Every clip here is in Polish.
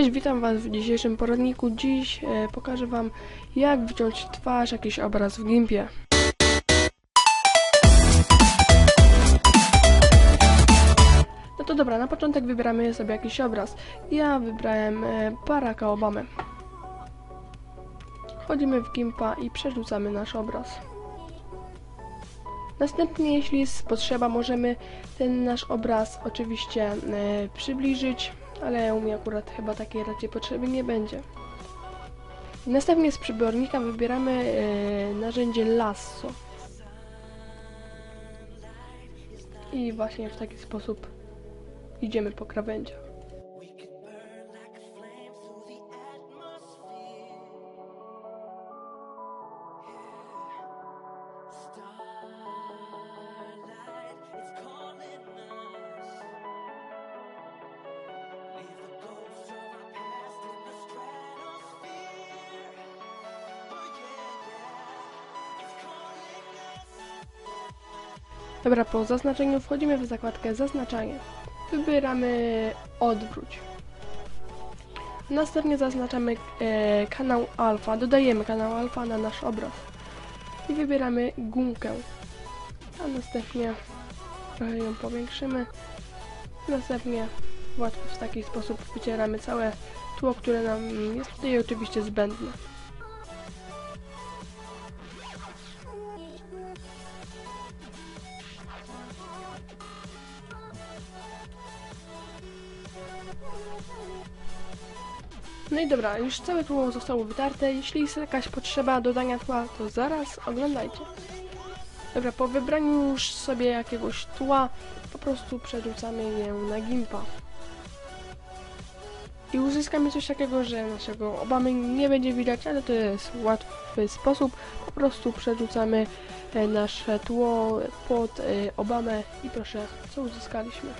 Cześć, witam Was w dzisiejszym poradniku. Dziś e, pokażę Wam, jak wyciąć twarz, jakiś obraz w Gimpie. No to dobra, na początek wybieramy sobie jakiś obraz. Ja wybrałem e, Baracka Obamę. Wchodzimy w Gimpa i przerzucamy nasz obraz. Następnie, jeśli jest potrzeba, możemy ten nasz obraz oczywiście e, przybliżyć, ale u mnie akurat chyba takiej raczej potrzeby nie będzie. Następnie z przybornika wybieramy e, narzędzie lasso. I właśnie w taki sposób idziemy po krawędziach. Dobra, po zaznaczeniu wchodzimy w zakładkę zaznaczanie. Wybieramy odwróć. Następnie zaznaczamy e, kanał alfa, dodajemy kanał alfa na nasz obraz. I wybieramy gumkę. A następnie trochę ją powiększymy. Następnie łatwo w taki sposób wycieramy całe tło, które nam jest tutaj oczywiście zbędne. No i dobra, już całe tło zostało wytarte. Jeśli jest jakaś potrzeba dodania tła, to zaraz oglądajcie. Dobra, po wybraniu już sobie jakiegoś tła, po prostu przerzucamy je na gimpa. I uzyskamy coś takiego, że naszego Obamy nie będzie widać, ale to jest łatwy sposób. Po prostu przerzucamy e, nasze tło pod e, Obamę i proszę, co uzyskaliśmy.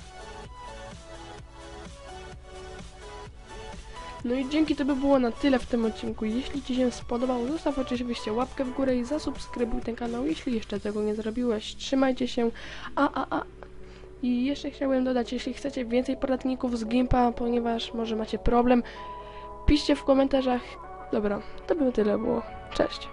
No i dzięki to by było na tyle w tym odcinku. Jeśli Ci się spodobał, zostaw oczywiście łapkę w górę i zasubskrybuj ten kanał, jeśli jeszcze tego nie zrobiłeś. Trzymajcie się. A, a, a. I jeszcze chciałem dodać, jeśli chcecie więcej poradników z Gimpa, ponieważ może macie problem, piszcie w komentarzach. Dobra, to by tyle było. Cześć.